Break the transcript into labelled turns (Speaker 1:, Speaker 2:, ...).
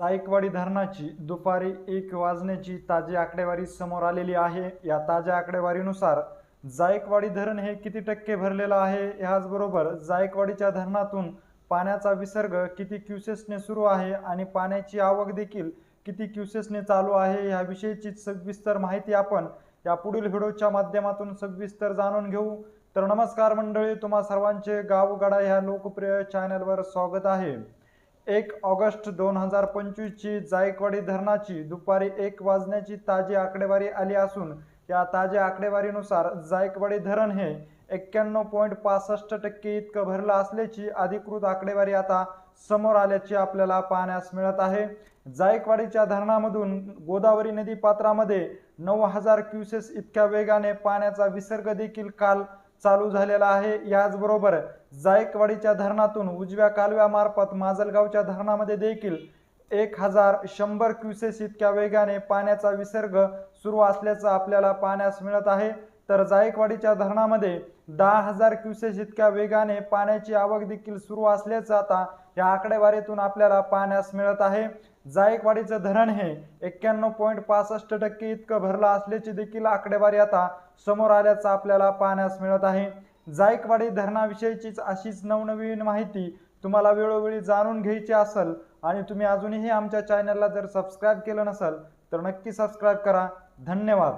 Speaker 1: जायकवाडी धरणाची दुपारी एक वाजण्याची ताजी आकडेवारी समोर आलेली आहे. या ताज्या आकडेवारीनुसार जायकवाडी धरण हे किती टक्के भरलेलं आहे ह्याचबरोबर जायकवाडीच्या धरणातून पाण्याचा विसर्ग किती क्युसेसने सुरू आहे आणि पाण्याची आवक देखील किती क्युसेसने चालू आहे ह्याविषयीची सविस्तर माहिती आपण या पुढील व्हिडिओच्या माध्यमातून सविस्तर जाणून घेऊ. तर नमस्कार मंडळी तुम्हा सर्वांचे गावगडा ह्या लोकप्रिय चॅनलवर स्वागत आहे. एक ऑगस्ट दोन हजार पंचवीसची जायकवाडी धरणाची दुपारी एक वाजण्याची ताजी आकडेवारी आली असून या ताज्या आकडेवारीनुसार जायकवाडी धरण हे एक्क्याण्णव पॉईंट पासष्ट टक्के इतकं भरलं असल्याची अधिकृत आकडेवारी आता समोर आल्याची आपल्याला पाहण्यास मिळत आहे. जायकवाडीच्या धरणामधून गोदावरी नदी पात्रामध्ये नऊ हजार क्युसेस इतक्या वेगाने पाण्याचा विसर्ग देखील काल चालू झालेला आहे. याचबरोबर जायकवाडीच्या धरणातून उजव्या कालव्यामार्फत माजलगावच्या धरणामध्ये देखील एक हजार शंभर क्युसेस इतक्या वेगाने पाण्याचा विसर्ग सुरू असल्याचं आपल्याला पाहण्यास मिळत आहे. तर जायकवाडीच्या धरणामध्ये दहा हजार क्युसेस इतक्या वेगाने पाण्याची आवक देखील सुरू असल्याचं आता या आकडेवारीतून आपल्याला पाहण्यास मिळत आहे. जायकवाडीचं धरण हे एक्क्याण्णव पॉईंट पासष्ट टक्के इतकं भरलं असल्याची देखील आकडेवारी आता समोर आल्याचं आपल्याला पाहण्यास मिळत आहे. जायकवाडी धरणाविषयीचीच अशीच नवनवीन माहिती तुम्हाला वेळोवेळी जाणून घ्यायची असेल आणि तुम्ही अजूनही आमच्या चॅनलला जर सबस्क्राईब केलं नसेल तर नक्की सबस्क्राईब करा. धन्यवाद.